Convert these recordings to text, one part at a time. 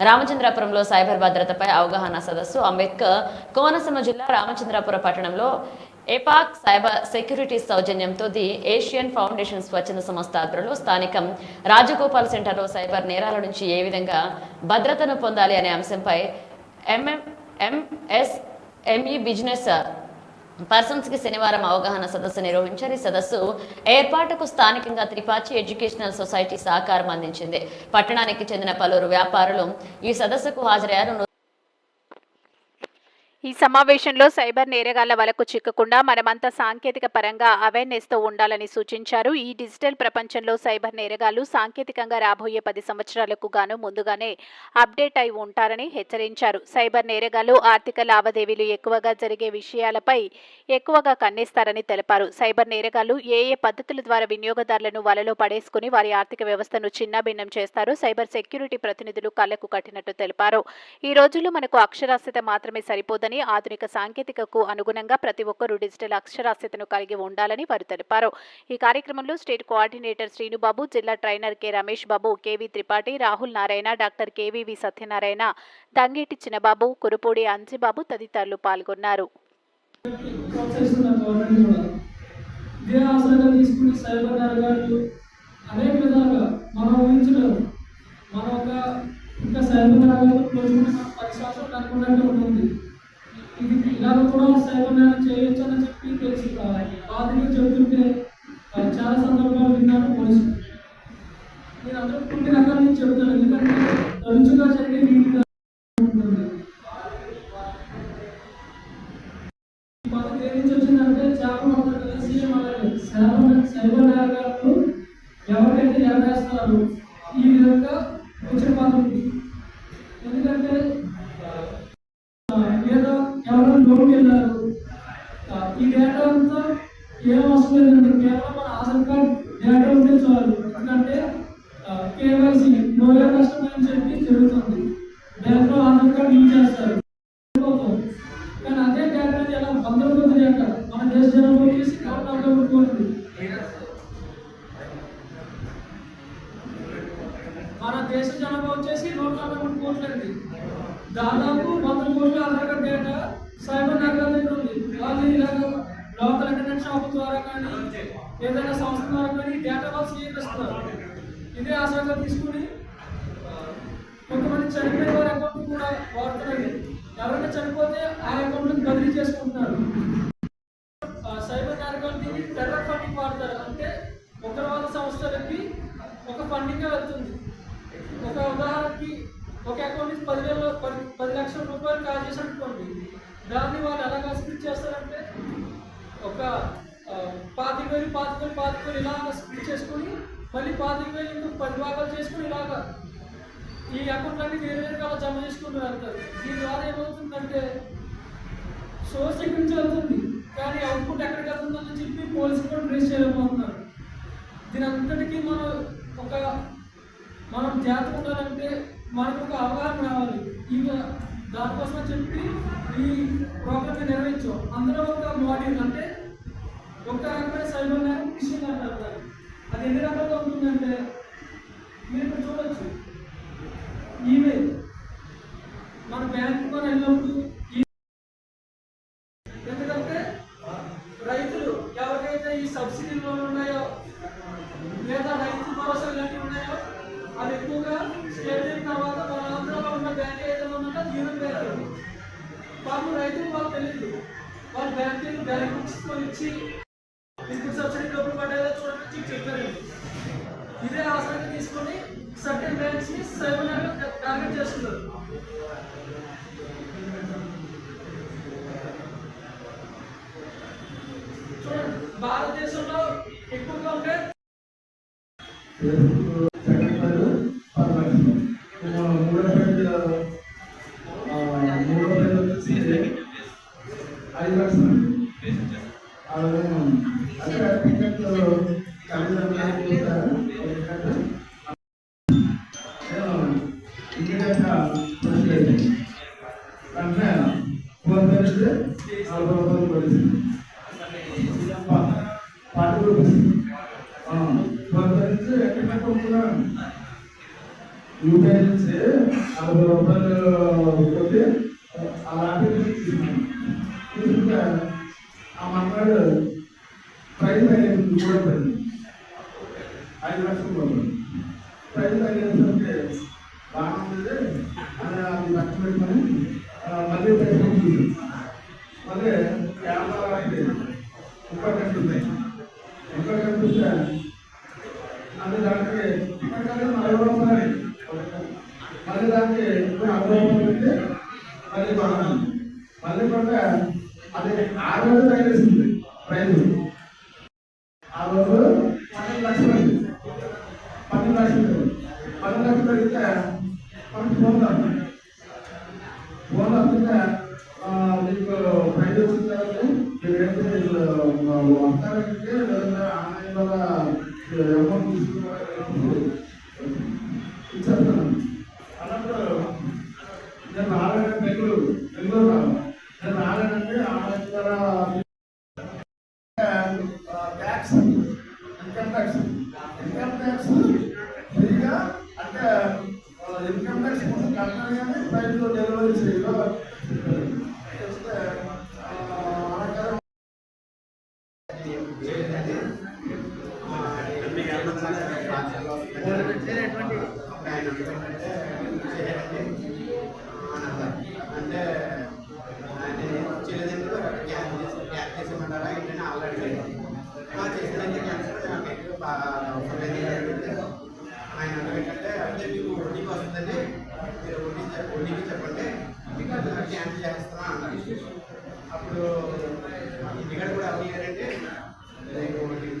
రామచంద్రాపురంలో cyber భద్రతపై అవగాహన సదస్సు. అంబేద్కర్ కోనసీమ జిల్లా రామచంద్రాపురం పట్టణంలో ఏపాక్ సైబర్ సెక్యూరిటీ సౌజన్యంతో ది ఏషియన్ ఫౌండేషన్ స్వచ్ఛంద సంస్థ ఆధ్వర్యంలో స్థానికం రాజగోపాల్ సెంటర్లో సైబర్ నేరాల నుంచి ఏ విధంగా భద్రతను పొందాలి అనే అంశంపై ఎంఎం ఎంఎస్ ఎంఈ బిజినెస్ పర్సన్స్కి శనివారం అవగాహన సదస్సు నిర్వహించారు. ఈ సదస్సు ఏర్పాటుకు స్థానికంగా త్రిపాచి ఎడ్యుకేషనల్ సొసైటీ సహకారం అందించింది. పట్టణానికి చెందిన పలువురు వ్యాపారులు ఈ సదస్సుకు హాజరయ్యారు. ఈ సమావేశంలో సైబర్ నేరగాళ్ళ వలకు చిక్కకుండా మనమంతా సాంకేతిక పరంగా అవేర్నెస్తో ఉండాలని సూచించారు. ఈ డిజిటల్ ప్రపంచంలో సైబర్ నేరగాళ్ళు సాంకేతికంగా రాబోయే పది సంవత్సరాలకు గాను ముందుగానే అప్డేట్ అయి ఉంటారని హెచ్చరించారు. సైబర్ నేరగాళ్ళు ఆర్థిక లావాదేవీలు ఎక్కువగా జరిగే విషయాలపై ఎక్కువగా కన్నేస్తారని తెలిపారు. సైబర్ నేరగాళ్ళు ఏ ఏ పద్ధతుల ద్వారా వినియోగదారులను వలలో పడేసుకుని వారి ఆర్థిక వ్యవస్థను చిన్నభిన్నం చేస్తారు సైబర్ సెక్యూరిటీ ప్రతినిధులు కళ్ళకు కట్టినట్టు తెలిపారు. ఈ రోజుల్లో మనకు అక్షరాస్యత మాత్రమే సరిపోదని ఆధునిక సాంకేతికకు అనుగుణంగా ప్రతి ఒక్కరూ డిజిటల్ అక్షరాస్యతను కలిగి ఉండాలని వారు తెలిపారు. ఈ కార్యక్రమంలో స్టేట్ కోఆర్డినేటర్ శ్రీనుబాబు జిల్లా trainer K. Ramesh Babu KV Tripathi Rahul Narayana doctor KVV Satyanarayana Dangeti Chinnababu Kurupudi Anjibabu తదితరులు పాల్గొన్నారు. అనేక విధాలుగా మనం మనం ఒక ఇంకా సైబర్ నేరగాళ్ళు పోల్చుకుంటే మనం పది సంవత్సరాలు అనుకున్నట్టు ఉంటుంది. ఇది ఇలాగ కూడా సైబర్ నేరం చేయొచ్చు అని చెప్పి తెలిసి. బాధితులు చెబుతుంటే చాలా సందర్భాలు విన్నాను పోలీసులు. నేను అందరూ కొన్ని రకాల నుంచి చెబుతాను ఎందుకంటే తరచుగా జరిగే నీటి ఉంటుంది. మనకి ఏ నుంచి వచ్చిందంటే చేపలు పడతారు కదా సీఎం అలాగే సైబర్ సైబర్ నేరగాళ్ళు ఎవరికైతే ఎరవేస్తున్నారు ఈ విధంగా వచ్చిన పద్ధతి ఎందుకంటే దేశ జనాభా వచ్చేసి నూట నలభై మూడు కోట్లు అండి దాదాపు వంద కోట్ల ఆధార్ కార్డ్ డేటా సైబర్ నగరాల దగ్గర ఉంది. వాళ్ళు ఇలాగ లోకల్ ఇంటర్నెట్ షాప్ ద్వారా కానీ ఏదైనా సంస్థ ద్వారా కానీ డేటా వాళ్ళు స్వీకరిస్తున్నారు ఇదే ఆశగా తీసుకుని కొంతమంది చనిపోయిన వారి అకౌంట్ కూడా వాడుతున్నారు. ఎవరైనా చనిపోతే ఆ అకౌంట్లకు బదిలీ చేసుకుంటున్నారు ఆ, సైబర్ నేరగాలు దీన్ని టెర్రర్ ఫండింగ్ వాడతారు అంటే ఉగ్రవాద సంస్థలకి ఒక ఫండింగ్ వెళ్తుంది ఒక ఉదాహరణకి ఒక అకౌంట్ నుంచి పదివేల పది పది లక్షల రూపాయలు కాల్ చేసి అనుకోండి దాన్ని వాళ్ళు ఎలాగా స్ప్లిట్ చేస్తారంటే ఒక ఆ, పాతిక వేలు పాతిక వేలు పాతిక వేలు ఇలాగ స్ప్లిట్ చేసుకొని మళ్ళీ పాతిక వేలు ఇంకొక పది భాగాలు చేసుకొని ఇలాగా ఈ అకౌంట్లన్నీ వేరు వేరుగా జమ చేసుకుంటూ వెళ్తారు. దీని ద్వారా ఏమవుతుందంటే సోర్స్ ఎక్కడి నుంచి వెళ్తుంది. కానీ అవుట్పుట్ ఎక్కడికి వెళ్తుందని చెప్పి పోలీసులు కూడా ట్రేస్ చేయలేకపోతున్నారు. దీని అంతటికీ మనం ఒక మనం జాగ్రత్త ఉండాలంటే మనకు ఒక అవగాహన రావాలి. ఇవి దానికోసం చెప్పి ఈ ప్రోగ్రామ్ నిర్వహించాం. అందులో ఒక మాడ్యూల్ అంటే ఒక రకమైన సైబర్ ల్యాబ్ మిషన్ అంటారు దాన్ని. అది ఎన్ని రకాలుగా ఉంటుందంటే మీరు ఇక్కడ చూడొచ్చు. ఈమెయిల్ పాపం రైతులు వాళ్ళు తెలియదు వాళ్ళు బ్యాంక్ బ్యాంక్ ఇచ్చి మీకు సబ్సిడీ డబ్బులు పడేలా చూడడానికి చెప్పి చెప్పారు. ఇదే ఆసక్తి తీసుకొని సర్టెన్ బ్యాంక్స్ని సైబర్ టార్గెట్ చేస్తున్నారు. చూడండి భారతదేశంలో ఎక్కువగా ఉంటే నలభై రూపాయలు పడుతుంది ఫార్టీ రూపీస్ ఫోన్ పేజ్ ఎక్కడ కూడా యూపీఐ నుంచి నలభై రూపాయలు కొట్టి అలాంటివి తీసుకున్నాను తీసుకుంటే ఆ మన్నాడు ప్రైజ్ అనేది కూడా పడింది ఐదు లక్షలు పోతుంది ప్రైజ్ అయ్యేసరికి బాగుంది అని అది లక్ష పెట్టుకొని ఆ, మళ్ళీ ప్రయత్నం చూసి మళ్ళీ కెమెరా ఇంకో కనిపిస్తాయి ఇంకో కనిపిస్తే అది దానికి ఇక్కడ నలభై రూపాయలు మళ్ళీ దానికి నలభై రూపాయలు పెట్టి మళ్ళీ కొన్నాను మళ్ళీ కొంటే అది ఆ రోజు తగిలేసింది ప్రైజ్ ఆ రోజు పన్నెండు లక్షలు పన్నెండు లక్షలు. పన్నెండు లక్షలు అడిగితే మనకి ఫోన్ వస్తుంది ఫోన్ వస్తుంటే మీకు ప్రైజ్ వచ్చింది కదండి మీరేంటి వస్తారంటే లేదంటే ఆన్లైన్ వల్ల అమౌంట్ తీసుకున్నారు? ఇచ్చేస్తాను అన్నప్పుడు నేను రాలేదంటే బెంగళూరు బెంగళూరు రావాలి అంటే ఆయన చేయలేదంటే గ్యాప్ చేసి గ్యాప్ చేసేయమంటారా ఏంటంటే ఆల్రెడీ చేసేదంటే క్యాన్సర్ నాకు బాగా ఆయన ఏంటంటే అంటే మీకు వడ్డీకి వస్తుందండి మీరు వడ్డీ వడ్డీకి చెప్పండి మీకు క్యాన్సిల్ చేస్తున్నా అన్నారు అప్పుడు ఇంటికాడ కూడా ఎవరు లేరంటే మీకు వడ్డీకి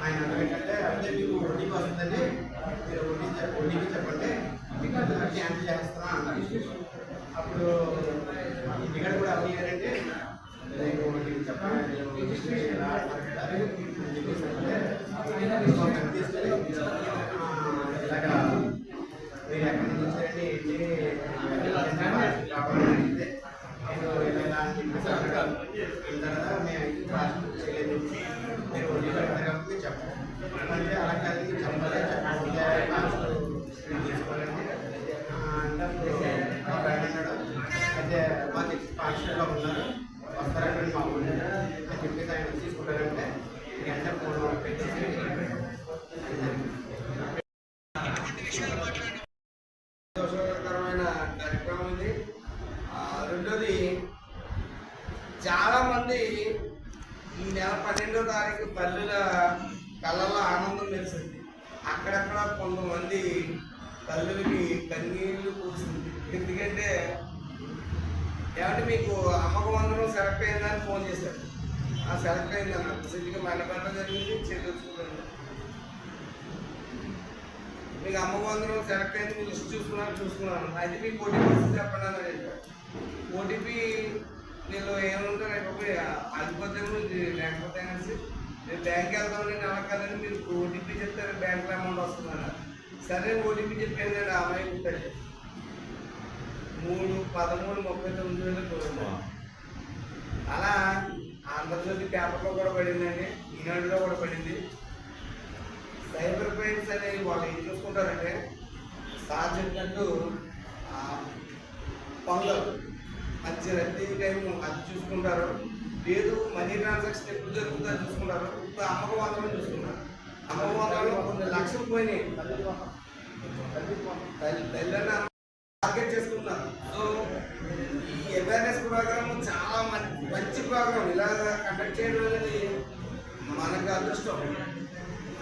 ఆయన ఏంటంటే మీకు వడ్డీకి వస్తుందండి మీరు వడ్డీ వడ్డీకి చెప్పండి మీకు క్యాన్సిల్ చేస్తాను పాఠశాలలో ఉన్నారు వస్తారంటే మా ఊరు అని చెప్పేసి ఆయన తీసుకుంటారంటే వెంటనే ఫోన్ పెట్టేసి సంతోషకరమైన సెలెక్ట్ అయిందని ఫోన్ చేశారు ఆ సెలెక్ట్ అయిందన్న సిద్ధిగా మైనపడ్డ జరిగింది చేతులుచుకున్నాను మీకు అమ్మబంధువులు సెలెక్ట్ అయింది మీరు లిస్ట్ చూసుకున్నాను చూసుకున్నాను. అయితే మీకు ఓటీపీ వస్తుంది చెప్పండి అని చెప్పారు ఓటీపీ మీరు ఏమంటే అయిపోయి అదిపోతే లేకపోతే అనేసి నేను బ్యాంక్ వెళ్తాం నేను అలా కాదని మీరు ఓటీపీ చెప్తే బ్యాంక్ అమౌంట్ వస్తుంది సరే ఓటీపీ చెప్పాను నేను ఆ అమ్మాయి ఉంటుంది మూడు పదమూడు ముప్పై తొమ్మిది వేల అలా ఆంధ్రజ్యోతి పేపర్లో కూడా పడిందండి ఈనాడులో కూడా పడింది. సైబర్ క్రైమ్స్ అనేవి వాళ్ళు ఏం చూసుకుంటారంటే సార్ చెప్పినట్టు ఆ, మంచి మధ్య రద్దీ టైం అది చూసుకుంటారు. లేదు మనీ ట్రాన్సాక్షన్ ఎప్పుడు జరుగుతుందో చూసుకుంటారు. ఇప్పుడు అమ్మక వందలు చూసుకుంటారు. అమ్మక వందలు కొన్ని లక్షలు పోయినాయి. తల్లి టార్గెట్ చేసుకున్నారు సో ఈ అవేర్నెస్ ప్రోగ్రామ్ చాలా భాగం ఇలా కండక్ట్ చేయడం అనేది మనకు అదృష్టం.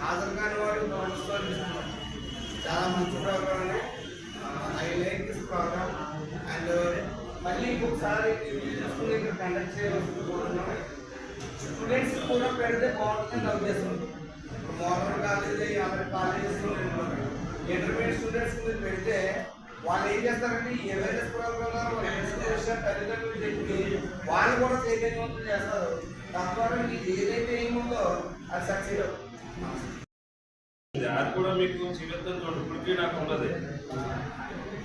హాజరు కాని వాడు ప్రభుత్వాన్ని చాలా మంచి program I like this program. And మళ్ళీ ఇంకొకసారి స్కూల్ ఇక్కడ కండక్ట్ చేయవలసింది స్టూడెంట్స్ కూడా పెడితే బాగుంటుంది నా ఉద్దేశం మోడల్ కాలేజ్ అక్కడ కాలేజెస్ ఇంటర్మీడియట్ స్టూడెంట్స్ మీరు పెడితే వాళ్ళు ఏం చేస్తారంటే ఈ అవేర్నెస్ ప్రోగ్రామ్ తల్లిదండ్రులు చెప్పి వాళ్ళు కూడా చైతన్యవంతం చేస్తారు. తద్వారా మీకు ఏదైతే ఏముందో అది సక్సెస్ అది కూడా మీకు జీవితం ఇప్పటికీ నాకు ఉన్నది.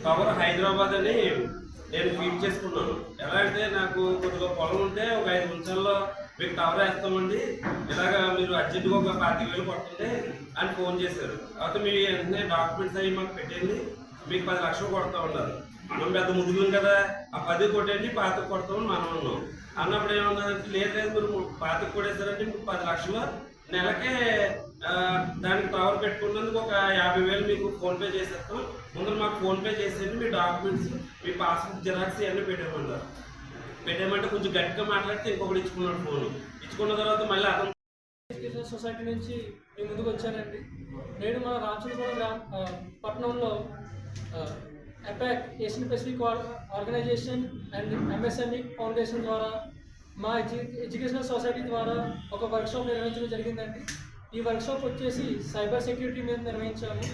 కవర్ హైదరాబాద్ అని నేను ఫీడ్ చేసుకున్నాను. ఎలా అంటే నాకు కొద్దిగా పొలం ఉంటే ఒక ఐదు నిమిషాల్లో మీకు టవర్ వేస్తామండి. ఇలాగా మీరు అర్జెంటుగా ఒక పాతిక వేలు పడుతుంది అని ఫోన్ చేశారు. అయితే మీ వెంటనే డాక్యుమెంట్స్ అవి మాకు పెట్టండి మీకు పది లక్షలు కొడతా ఉన్నారు. మనం పెద్ద ముదుగులం కదా? ఆ పది కొట్టండి పాతిక కొడతామని మనం ఉన్నాం అన్నప్పుడు ఏమన్నారంటే లేదు లేదు మీరు పాతకు కొట్టేశారంటే మీకు పది లక్షలు నెలకే దానికి పవర్ పెట్టుకున్నందుకు ఒక యాభై వేలు మీకు ఫోన్పే చేసేస్తాం. ముందు మాకు ఫోన్పే చేసేది మీ డాక్యుమెంట్స్ మీ పాస్బుక్ జిరాక్స్ ఇవన్నీ పెట్టేయమన్నారు పెట్టేయమంటే కొంచెం గట్టిగా మాట్లాడితే ఇంకొకటి ఇచ్చుకున్నాడు ఫోన్ ఇచ్చుకున్న తర్వాత మళ్ళీ అతను ఎడ్యుకేషన్ సొసైటీ నుంచి మీ ముందుకు వచ్చానండి నేను మన రామచంద్రపురం గ్రామ పట్టణంలో APAC Asian Pacific organisation and MSME foundation ద్వారా మా ఎడ్యుకేషనల్ సొసైటీ ద్వారా ఒక వర్క్షాప్ నిర్వహించడం జరిగిందండి. ఈ వర్క్షాప్ వచ్చేసి సైబర్ సెక్యూరిటీ మీద నిర్వహించాము.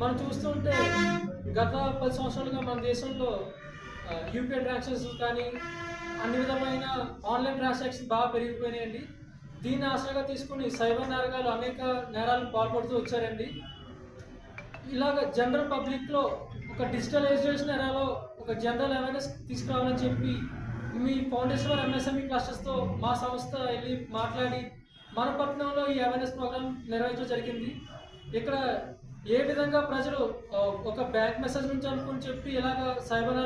మనం చూస్తుంటే గత పది సంవత్సరాలుగా మన దేశంలో యూపీఐ ట్రాన్సాక్షన్స్ కానీ అన్ని విధమైన ఆన్లైన్ ట్రాన్సాక్షన్స్ బాగా పెరిగిపోయినాయండి. దీన్ని ఆశగా తీసుకుని సైబర్ నేరగాలు అనేక నేరాలు పాల్పడుతూ వచ్చారండి. ఇలాగ జనరల్ పబ్లిక్లో ఒక డిజిటల్ ఎడ్యుకేషన్ ఎరాలో ఒక జనరల్ అవేర్నెస్ తీసుకురావాలని చెప్పి మీ ఫౌండేషన్ వారి ఎంఎస్ఎంఈ క్లాసెస్తో మా సంస్థ వెళ్ళి మాట్లాడి మన పట్టణంలో ఈ అవేర్నెస్ ప్రోగ్రామ్ నిర్వహించడం జరిగింది. ఇక్కడ ఏ విధంగా ప్రజలు ఒక బ్యాంక్ మెసేజ్ నుంచి అనుకుని చెప్పి ఎలాగ సైబర్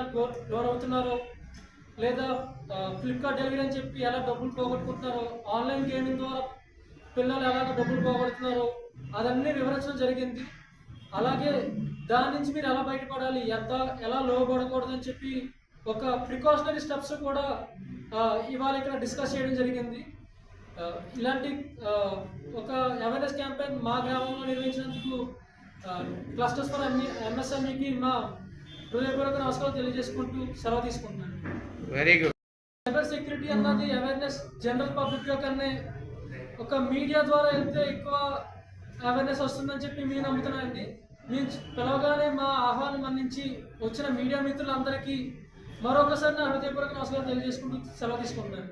లోన్ అవుతున్నారో లేదా ఫ్లిప్కార్ట్ డెలివరీ అని చెప్పి ఎలా డబ్బులు పోగొట్టుకుంటున్నారో ఆన్లైన్ గేమింగ్ ద్వారా పిల్లలు ఎలాగ డబ్బులు పోగొడుతున్నారో అదన్నీ వివరించడం జరిగింది. అలాగే దాని నుంచి మీరు ఎలా బయటపడాలి? ఎంత ఎలా లోపడకూడదు అని చెప్పి ఒక ప్రికాషనరీ స్టెప్స్ కూడా ఇవాళ ఇక్కడ డిస్కస్ చేయడం జరిగింది. ఇలాంటి ఒక అవేర్నెస్ క్యాంపెయిన్ మా గ్రామంలో నిర్వహించినందుకు క్లస్టర్స్ ఫర్ ఎంఈ ఎంఎస్ఎంఈకి మా హృదయపూర్వక నమస్కారం తెలియజేసుకుంటూ సెలవు తీసుకుంటున్నాను. వెరీ గుడ్ సైబర్ సెక్యూరిటీ అన్నది అవేర్నెస్ జనరల్ పబ్లిక్ కన్నా ఒక మీడియా ద్వారా వెళ్తే ఎక్కువ అవేర్నెస్ వస్తుందని చెప్పి మేము నమ్ముతున్నానండి మేము పిలవగానే మా ఆహ్వానం అందించి వచ్చిన మీడియా మిత్రులందరికీ మరొకసారి నా హృదయపూర్వక నమస్కారం తెలియజేసుకుంటూ సెలవు తీసుకుంటున్నాను.